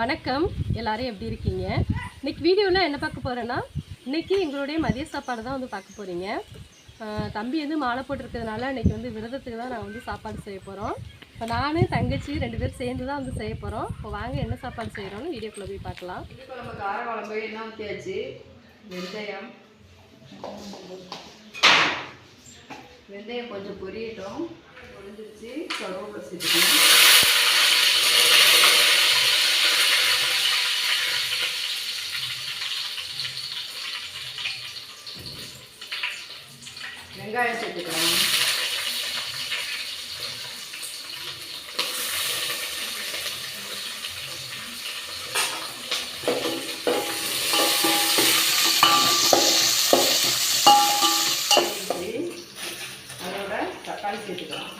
வணக்கம். எல்லாரும் எப்படி இருக்கீங்க? இன்னைக்கு வீடியோவில் என்ன பார்க்க போகிறேன்னா இன்றைக்கி எங்களுடைய மதிய சாப்பாடு தான் வந்து பார்க்க போகிறீங்க தம்பி வந்து மாலை போட்டிருக்கிறதுனால இன்னைக்கு வந்து விரதத்துக்கு தான் நாங்கள் வந்து சாப்பாடு செய்ய போகிறோம் இப்போ நான் தங்கச்சி ரெண்டு பேரும் சேர்ந்து தான் வந்து செய்ய போகிறோம் இப்போ வாங்க என்ன சாப்பாடு செய்கிறோன்னு வீடியோக்குள்ளே போய் பார்க்கலாம். குழம்பு கார குழம்பு என்ன ஊற்றியாச்சு வெந்தயம். வெந்தயம் கொஞ்சம் பொரியட்டும். பொரிஞ்சிருச்சு. கருவேப்பிலை சேர்த்துக்கணும். வெங்காயம் சேர்த்துக்கலாம் சேர்த்து அதோட தக்காளி சேர்த்துக்கலாம்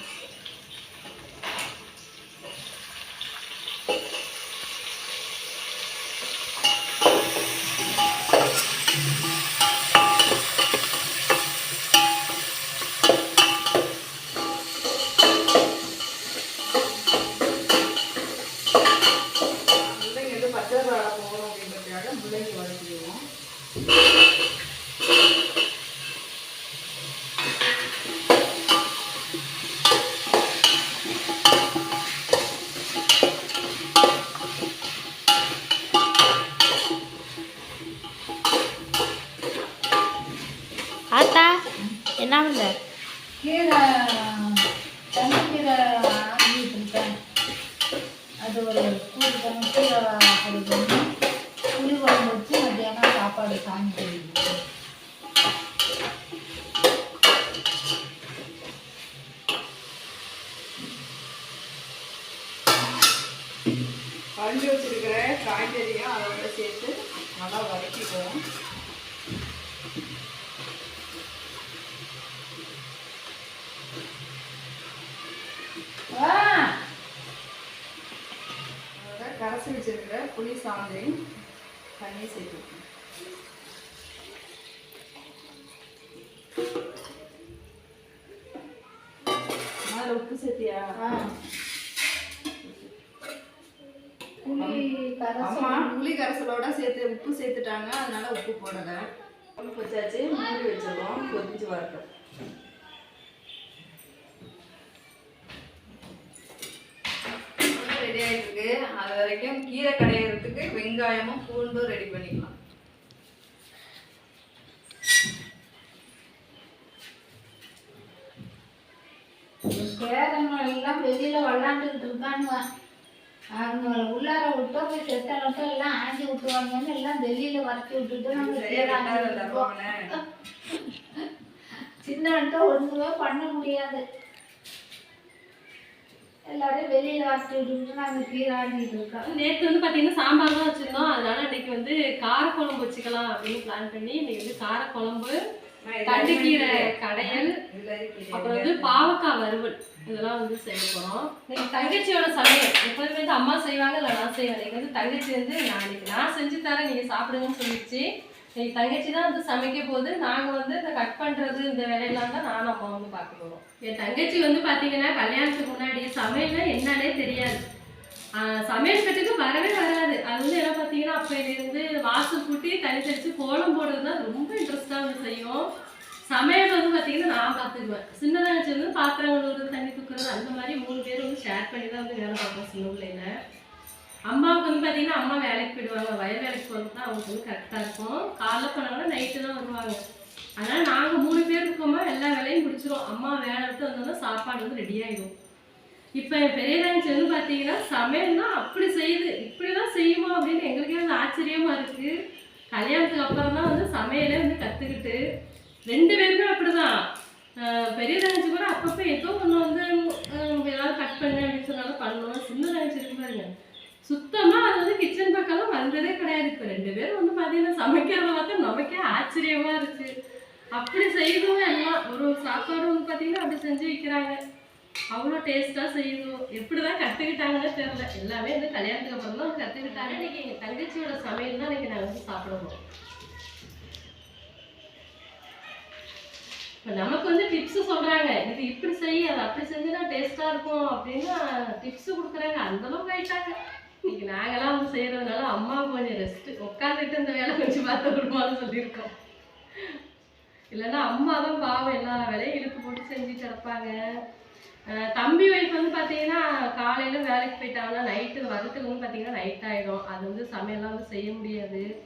முள்ளங்கி வந்து பச்சை வாழை போகணும் அப்படின்றதுக்காக முள்ளங்கி வதக்கிடுவோம் ஆத்தா என்ன பண்ணுற கீரை தண்ணிக்கீரை ஆங்கிட்டு இருக்கேன் அது ஒரு கூறு பண்ணி கீரை பொடி பண்ணி புளி குழம்பு வச்சு மத்தியானம் சாப்பாடு சாமி போயிடுது வண்டி வச்சிருக்கிற காய்கறியும் அதோட சேர்த்து நல்லா வதக்கிக்குவோம். அதோட கரைச்சி வச்சிருக்கிற புளி சாந்தையும் தண்ணி சேர்த்துக்கணும் அதில் உப்பு சேர்த்தியா? ஆ. கரைசல் புளி கரைசலோட சேர்த்து உப்பு சேர்த்துட்டாங்க. அதனால உப்பு போடலை. உப்பு வச்சாச்சு மூடி வச்சிருவோம் கொதிச்சு வரட்டும். ரெடி ஆயிட்டு இருக்கு அது வரைக்கும் கீரை கடையிறதுக்கு வெங்காயமும் பூண்டும் ரெடி பண்ணிக்கலாம். பேரங்க எல்லாம் வெளியில விளாண்டுக்கிட்டு இருக்கானுங்க அவங்க உள்ளார விட்டா போய் செத்த எல்லாம் ஆண்டி விட்டுவாங்கன்னு எல்லாம் வெளியில வரட்டி விட்டுட்டு நாங்க சரியா கீரை கட்டாத ஆண்டிட்டு இருக்கோம். தருவாங்கண்ணே. சின்ன நட்டம் ஒண்ணுமே பண்ண முடியாது எல்லாரையும் வெளியில வரட்டி விட்டுட்டு நாங்க கீரை ஆண்டிட்டு இருக்கோம் நேற்று வந்து பார்த்தீங்கன்னா சாம்பார் தான் வச்சுருந்தோம் அதனால இன்னைக்கு வந்து காரக்குழம்பு வச்சுக்கலாம் அப்படின்னு பிளான் பண்ணி இன்னைக்கு வந்து காரக்குழம்பு தண்டுக்கீரை கடையல். அப்புறம் வந்து பாவக்காய் வறுவல். இதெல்லாம் வந்து செய்ய போகிறோம் இன்னைக்கு தங்கச்சியோட சமையல். எப்போதுமே வந்து அம்மா செய்வாங்க இல்லை நான் செய்வேன். இன்னைக்கு வந்து தங்கச்சி வந்து நான் இன்னைக்கு நான் செஞ்சு தரேன் நீங்கள் சாப்பிடுங்கன்னு சொல்லிடுச்சு. இன்னைக்கு தங்கச்சி தான் வந்து சமைக்க போது நாங்கள் வந்து இந்த கட் பண்ணுறது இந்த வேலையெல்லாம் தான் நானும் அம்மா வந்து பார்க்க போகிறோம் என் தங்கச்சி வந்து பார்த்தீங்கன்னா கல்யாணத்துக்கு முன்னாடி சமையல்னா என்னன்னே தெரியாது. சமையல் கட்டுக்கு வரவே வராது. அது வந்து என்ன பார்த்தீங்கன்னா அப்போலேருந்து வாசல் கூட்டி தனி தெளித்து கோலம் போடுறது தான் ரொம்ப இன்ட்ரெஸ்ட்டாக வந்து செய்யும். சமையல் வந்து பார்த்தீங்கன்னா நான் பார்த்துக்குவேன். சின்னதாக வச்சுருந்து பாத்திரம் கழுவுறது தண்ணி தூக்குறது அந்த மாதிரி மூணு பேர் வந்து ஷேர் பண்ணி தான் வந்து வேலை பார்ப்போம் சின்ன பிள்ளையில. அம்மாவுக்கு வந்து பார்த்தீங்கன்னா அம்மா வேலைக்கு போயிடுவாங்க. வயல் வேலைக்கு போகிறது தான் அவங்களுக்கு வந்து கரெக்டாக இருக்கும். காலைல போனாங்கன்னா நைட்டு தான் வருவாங்க. அதனால் நாங்கள் மூணு பேர் இருக்கோமா எல்லா வேலையும் பிடிச்சிரும் அம்மா வேலை விட்டு வந்தோம்னா சாப்பாடு வந்து ரெடி இப்போ என் பெரிய தங்கச்சி வந்து பார்த்தீங்கன்னா சமையல்னா அப்படி செய்யுது. இப்படிலாம் செய்யுமா அப்படின்னு எங்களுக்கே வந்து ஆச்சரியமாக இருக்குது கல்யாணத்துக்கு அப்புறம் தான் வந்து சமையலே வந்து கற்றுக்கிட்டு ரெண்டு பேருமே அப்படிதான். பெரிய தங்கச்சி கூட அப்பப்போ ஏதோ ஒன்று வந்து ஏதாவது கட் பண்ணு அப்படின்னு சொன்னாலும் பண்ணுவோம் சின்ன தங்கச்சி இருக்கு பாருங்க. சுத்தமாக அது வந்து கிச்சன் பக்கம்லாம் வந்ததே கிடையாது. இப்போ ரெண்டு பேரும் வந்து பார்த்தீங்கன்னா சமைக்கிறத பார்த்தா நமக்கே ஆச்சரியமாக இருக்குது அப்படி செய்தும் எல்லாம். ஒரு ஒரு சாப்பாடு வந்து பார்த்தீங்கன்னா அப்படி செஞ்சு வைக்கிறாங்க. அவ்வளோ டேஸ்ட்டாக செய்யணும். எப்படி தான் கற்றுக்கிட்டாங்கன்னு தெரில எல்லாமே வந்து கல்யாணத்துக்கு அப்புறம் தான் கற்றுக்கிட்டாங்க இன்னைக்கு எங்கள் தங்கச்சியோட சமையல் தான் இன்னைக்கு நாங்கள் வந்து சாப்பிடணும். இப்போ நமக்கு வந்து டிப்ஸ் சொல்றாங்க. இது இப்படி செய் அது அப்படி செஞ்சுனா டேஸ்டா இருக்கும் அப்படின்னு டிப்ஸ் கொடுக்குறாங்க. அந்த அளவுக்கு ஆயிட்டாங்க. இன்னைக்கு நாங்கெல்லாம் வந்து செய்யறதுனால அம்மா கொஞ்சம் ரெஸ்ட் உட்காந்துட்டு இந்த வேலை கொஞ்சம் பார்த்து விடுமான்னு சொல்லியிருக்கோம். இல்லைன்னா அம்மா தான் பாவம் எல்லா வேலையும் இழுத்து போட்டு செஞ்சுட்டு இருப்பாங்க அஹ் தம்பி ஒய்ஃப் வந்து பார்த்தீங்கன்னா காலையில் வேலைக்கு போயிட்டாங்கன்னா நைட்டு வரத்துக்கு வந்து பார்த்தீங்கன்னா நைட் ஆகிடும் அது வந்து சமையல்லாம் வந்து செய்ய முடியாது.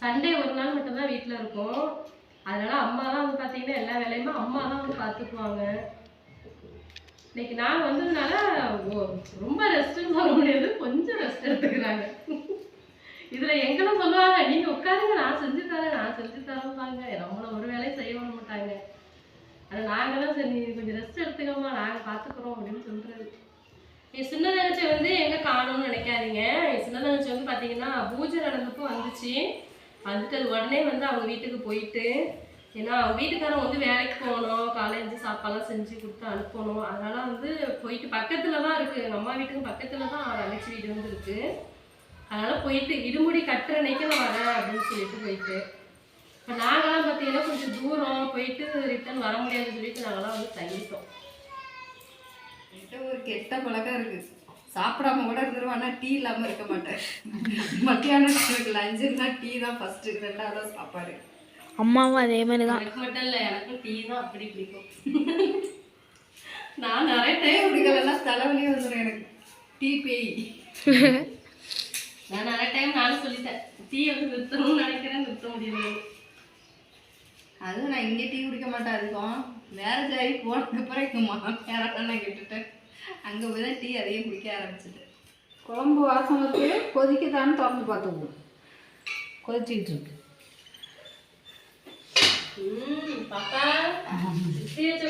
சண்டே ஒரு நாள் மட்டும்தான் வீட்டில் இருக்கும். அதனால அம்மா தான் வந்து பார்த்தீங்கன்னா எல்லா வேலையுமே அம்மா தான் வந்து பார்த்துக்குவாங்க இன்னைக்கு நான் வந்ததுனால ஓ- ரொம்ப ரெஸ்ட்னு சொல்ல முடியாது. கொஞ்சம் ரெஸ்ட் எடுத்துக்கிறாங்க. இதில் எங்களும் சொல்லுவாங்க நீங்கள் உட்காருங்க நான் செஞ்சு தரேன் நான் செஞ்சு தரேன்பாங்க. நம்மளை ஒரு வேலையும் செய்ய விட மாட்டாங்க. அதை நாங்களும் சரி நீ கொஞ்சம் ரெஸ்ட் எடுத்துக்கோமா நாங்கள் பார்த்துக்குறோம் அப்படின்னு சொல்றது. என் சின்ன தங்கச்சி வந்து எங்கே காணும்னு நினைக்காதீங்க. என் சின்ன தங்கச்சி வந்து பார்த்தீங்கன்னா பூஜை நடந்தப்போ வந்துச்சு. வந்துட்டு அது உடனே வந்து அவங்க வீட்டுக்கு போயிட்டு ஏன்னா அவங்க வீட்டுக்காரங்க வந்து வேலைக்கு போகணும் காலேஜ் இருந்து சாப்பாடுலாம் செஞ்சு கொடுத்து அனுப்பணும். அதனால வந்து போயிட்டு பக்கத்தில் தான் இருக்குது எங்கள் அம்மா வீட்டுக்கும் பக்கத்தில் தான் தங்கச்சி வீடு வந்து இருக்குது அதனால் போயிட்டு இருமுடி கட்டுற அன்னைக்கு நான் வரேன் அப்படின்னு சொல்லிட்டு போயிட்டு. இப்போ நாங்களாம் பார்த்தீங்கன்னா கொஞ்சம் தூரம் போயிட்டு ரிட்டர்ன் வர முடியாதுன்னு சொல்லிட்டு நாங்களாம் வந்து தங்கிட்டோம். என்கிட்ட ஒரு கெட்ட பழக்கம் இருக்கு. சாப்பிடாம கூட இருந்துருவோம். ஆனால் டீ இல்லாமல் இருக்க மாட்டேன் மத்தியானம் எனக்கு லஞ்சுன்னா டீ தான் ஃபஸ்ட்டு ரெண்டாவது சாப்பாடு. அம்மாவும் அதே மாதிரி தான் எனக்கு மட்டும் இல்லை எனக்கும் டீ தான் அப்படி பிடிக்கும். நான் நிறைய டைம் குடிக்கலன்னா தலைவலியே வந்துடும் எனக்கு. டீ பேய். நான் நிறைய டைம் நானும் சொல்லிட்டேன். டீ வந்து நிறுத்தணும்னு நினைக்கிறேன் நிறுத்த முடியல அதுவும் நான் இங்கே டீ குடிக்க மாட்டேன் அதிகம் மேரேஜ் ஆகி போனதுக்கு அப்புறம் எங்கள் மாமியாரை நான் கேட்டுட்டேன் அங்கே போய் தான் டீ அதிகம் குடிக்க ஆரம்பிச்சிட்டேன் குழம்பு வாசம் வந்து கொதிக்குதான்னு திறந்து பார்த்துக்குவோம் கொதிச்சிக்கிட்டு இருக்கு. வச்ச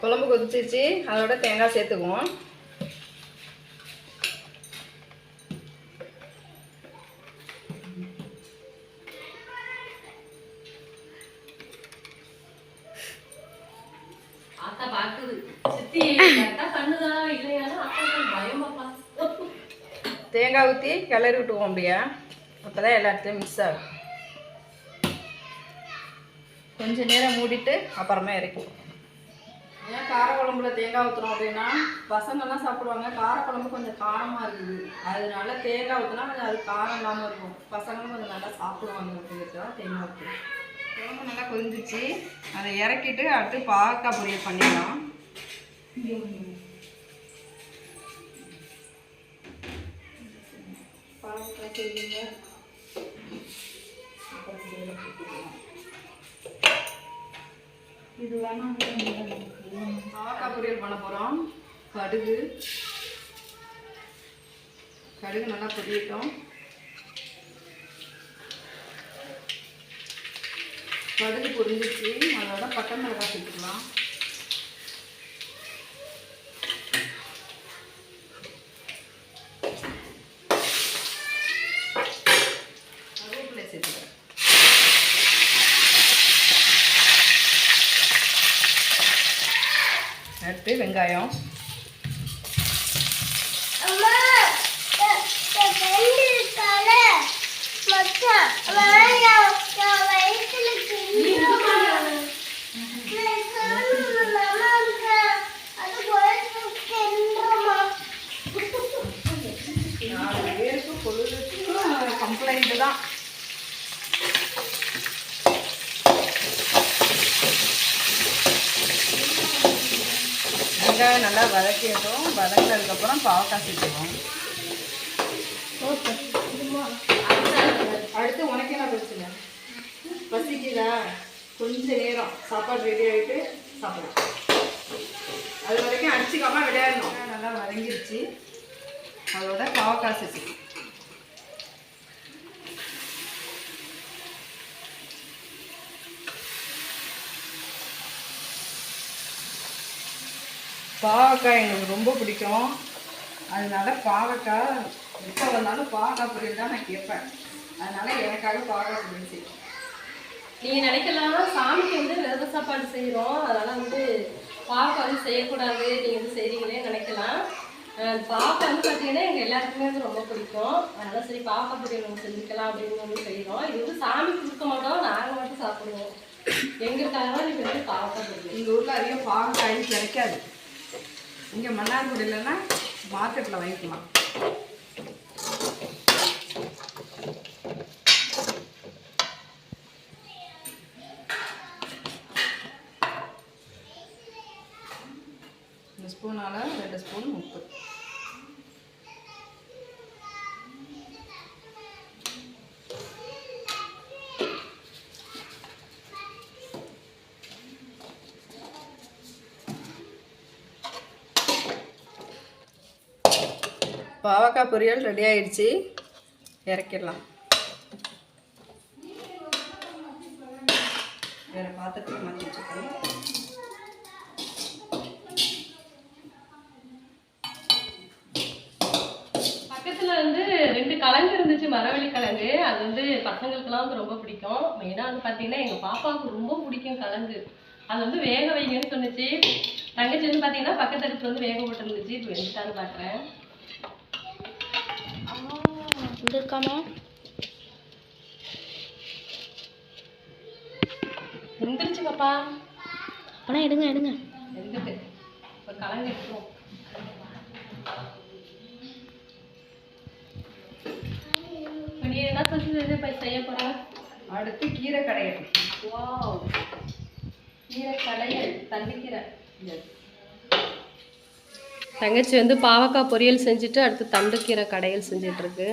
குழம்பு? கொதிச்சிச்சு அதோட தேங்காய் சேர்த்துக்குவோம். தேங்காய் ஊற்றி கிளறி விட்டுவோம் அப்படியே. அப்போ தான் எல்லா இடத்துலையும் மிக்ஸ் ஆகும் கொஞ்ச நேரம் மூடிட்டு அப்புறமா இறக்குவோம் ஏன் கார குழம்புல தேங்காய் ஊற்றுறோம் அப்படின்னா பசங்கள்லாம் சாப்பிடுவாங்க. காரக்குழம்பு கொஞ்சம் காரமாக இருக்குது. அதனால தேங்காய் ஊற்றினா கொஞ்சம் அது காரம் இல்லாமல் இருக்கும். பசங்களும் கொஞ்சம் நல்லா சாப்பிடுவாங்க அப்படிங்கிறதுக்காக தேங்காய் ஊற்றுவோம் குழம்பு நல்லா கொதிஞ்சிச்சு. அதை இறக்கிட்டு அடுத்து பாவக்காய் பொரியல் பண்ணிடலாம். பாவக்காய் இது வேணாம் பாவக்காய் பொரியல் பண்ண போகிறோம் கடுகு. கடுகு நல்லா பொரியட்டும் கடுகு பொரிஞ்சிச்சு அதோட பட்டை மிளகாய் சேர்த்துக்கலாம் கருவேப்பிலை சேர்த்துக்கிறேன் அடுத்து வெங்காயம். நாலு பேருக்கு பொழுதுக்கும் கம்ப்ளைண்ட் தான் வெங்காயம் நல்லா வதக்கிட்டோம். வதங்கினதுக்கப்புறம் பாவக்காய் சேர்த்துவோம் அடுத்து உனக்கு என்ன பிரச்சனை? பசிக்குதா? கொஞ்ச நேரம் சாப்பாடு ரெடி ஆகிட்டு சாப்பிடலாம். அது வரைக்கும் அடிச்சுக்காம விளையாடணும். நல்லா வதங்கிருச்சு. அதோட பாவக்காய் சேர்த்துக்கலாம் பாவக்காய் எங்களுக்கு ரொம்ப பிடிக்கும். அதனால பாவக்காய் எப்போ வந்தாலும் பாவக்காய் பொரியல் தான் நான் கேட்பேன். அதனால எனக்காக பாவக்காய் பொரியல் செய்வேன் நீங்க நினைக்கலாம் சாமிக்கு வந்து விரத சாப்பாடு செய்றோம். அதனால வந்து பாவக்காய் வந்து செய்யக்கூடாது. நீங்க வந்து செய்றீங்களே நினைக்கலாம். பாவக்காய் வந்து பார்த்தீங்கன்னா எங்க எல்லாருக்குமே வந்து ரொம்ப பிடிக்கும். அதனால சரி பாவக்காய் பொரியல் நம்ம செஞ்சுக்கலாம் அப்படின்னு வந்து செய்றோம். இது வந்து சாமிக்கு கொடுக்க மாட்டோம். நாங்க மட்டும் சாப்பிடுவோம். எங்களுக்காக தான் நீங்க வந்து பாவக்காய் பொரியல்? எங்கள் ஊரில் அதிகம் பாவக்காய் கிடைக்காது. இங்கே மன்னார்குடி இல்லைன்னா மார்க்கெட்டில் வாங்கிக்கலாம் இந்த ஸ்பூனால் ரெண்டு ஸ்பூன் உப்பு பாவக்காய் பொரியல் ரெடி ஆயிடுச்சு. இறக்கிடலாம். வேறு பாத்திரத்துக்கு மாற்றி வச்சுக்கணும். பக்கத்துல வந்து ரெண்டு கிழங்கு இருந்துச்சு மரவள்ளி கிழங்கு. அது வந்து பசங்களுக்குலாம் வந்து ரொம்ப பிடிக்கும். மெயினாக வந்து பார்த்தீங்கன்னா எங்கள் பாப்பாவுக்கு ரொம்ப பிடிக்கும் கிழங்கு. அது வந்து வேக வைங்கன்னு சொன்னிச்சு. தங்கச்சி வந்து பார்த்தீங்கன்னா பக்கத்து அடுப்புல வந்து வேக போட்டுருந்துச்சு. இப்போ வெந்துட்டான்னு பார்க்குறேன் இங்கே இருக்காமா வெந்துருச்சு பாப்பா. அப்பனா எடுங்க எடுங்க. நீ என்ன சொல்லி இப்போ செய்ய போகிற அடுத்து கீரை கடையல் வாவ் கீரை. கடையல் தண்டிக்கீரை தங்கச்சி வந்து பாவக்காய் பொரியல் செஞ்சுட்டு அடுத்து தண்டுக்கீரை கடையில் செஞ்சிட்ருக்கு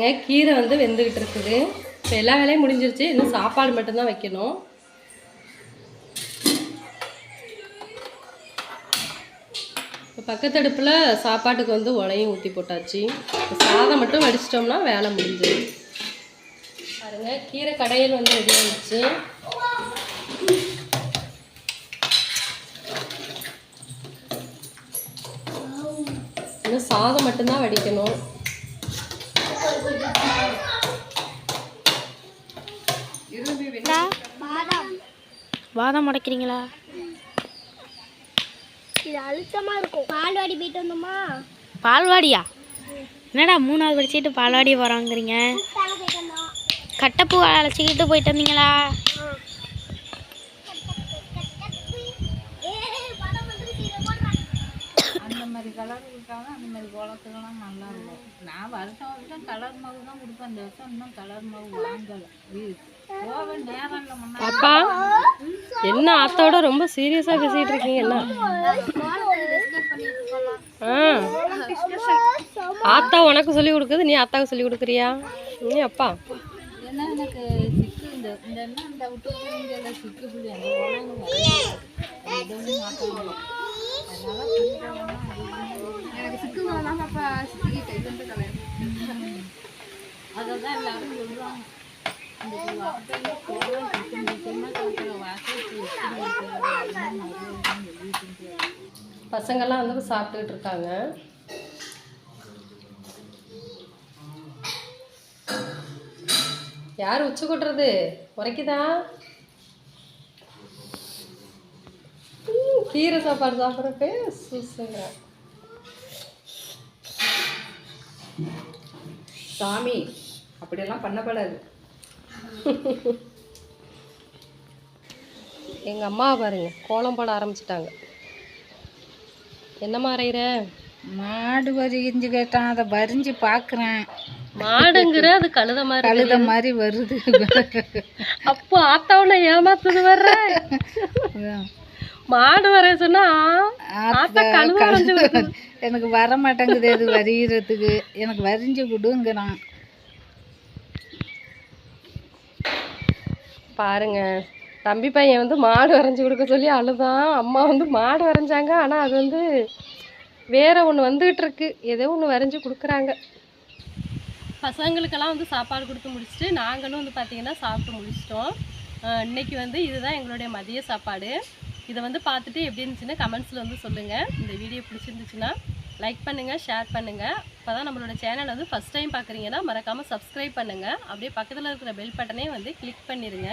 பாருங்க கீரை வந்து வெந்துக்கிட்டு இருக்குது. இப்போ எல்லா வேலையும் முடிஞ்சிருச்சு. இன்னும் சாப்பாடு மட்டும்தான் வைக்கணும். இப்போ பக்கத்து அடுப்பில் சாப்பாட்டுக்கு வந்து உலையும் ஊற்றி போட்டாச்சு. சாதம் மட்டும் வடிச்சிட்டோம்னா வேலை முடிஞ்சது. பாருங்க கீரை கடையில் வந்து ரெடி ஆயிடுச்சு. இன்னும் சாதம் மட்டும்தான் வடிக்கணும். வாதம் உடைக்கிறீங்களா இது அழுத்தமா இருக்கும். பால்வாடி போயிட்டு வந்தோமா? பால்வாடியா? என்னடா மூணாவது படிச்சுட்டு பால்வாடி போகிறாங்கிறீங்க கட்டப்பூ அழைச்சிக்கிட்டு போயிட்டு வந்தீங்களா? அந்த மாதிரி கலர் கொடுத்தாங்க அந்த மாதிரி குளத்துக்கெல்லாம் நல்லா இருக்கும். நான் வருஷம் வருஷம் கலர் மாவு தான் கொடுப்பேன். இந்த வருஷம் இன்னும் கலர் மாவு வாங்கலை. அப்பா என்ன ஆத்தாவோட ரொம்ப சீரியஸா பேசிட்டு இருக்கீங்க என்ன? ஆ. ஆத்தா உனக்கு சொல்லி கொடுக்குது நீ ஆத்தாவுக்கு சொல்லி கொடுக்குறியா? நீ அப்பா. எனக்கு பசங்கள்லாம் வந்து பசங்கெல்லாம் வந்து சாப்பிட்டுக்கிட்டு இருக்காங்க. யார் உச்சி கொட்டுறது? உரைக்குதா? கீரை சாப்பாடு சாப்பிட்றப்பே சூசுங்க சாமி அப்படியெல்லாம் பண்ணப்படாது எங்கள் அம்மா பாருங்க கோலம் போட ஆரம்பிச்சிட்டாங்க. என்னம்மா அரைகிற மாடு வரிஞ்சு கேட்டான் அதை வரிஞ்சு பார்க்குறேன் மாடுங்கிற அது கழுத மாதிரி கழுத மாதிரி வருது. அப்போ ஆத்தாவுல ஏமாத்துது வர்ற? மாடு வரைய சொன்னா. எனக்கு வர மாட்டேங்குது அது வரிகிறதுக்கு எனக்கு வரிஞ்சு கொடுங்கிறான் பாருங்கள் தம்பி பையன் வந்து மாடு வரைஞ்சி கொடுக்க சொல்லி அழுதான். அம்மா வந்து மாடு வரைஞ்சாங்க. ஆனால் அது வந்து வேறு ஒன்று வந்துக்கிட்டு இருக்கு. ஏதோ ஒன்று வரைஞ்சி கொடுக்குறாங்க. பசங்களுக்கெல்லாம் வந்து சாப்பாடு கொடுத்து முடிச்சுட்டு நாங்களும் வந்து பார்த்திங்கன்னா சாப்பிட்டு முடிச்சிட்டோம். இன்றைக்கி இன்னைக்கு வந்து இதுதான் எங்களுடைய மதிய சாப்பாடு. இதை வந்து பார்த்துட்டு எப்படி இருந்துச்சுன்னா கமெண்ட்ஸில் வந்து சொல்லுங்கள் இந்த வீடியோ பிடிச்சிருந்துச்சுன்னா லைக் பண்ணுங்கள் ஷேர் பண்ணுங்கள் இப்போ தான் நம்மளோட சேனல் வந்து ஃபஸ்ட் டைம் பார்க்குறீங்கன்னா மறக்காமல் சப்ஸ்கிரைப் பண்ணுங்கள் அப்படியே பக்கத்தில் இருக்கிற பெல் பட்டனே வந்து கிளிக் பண்ணிடுங்க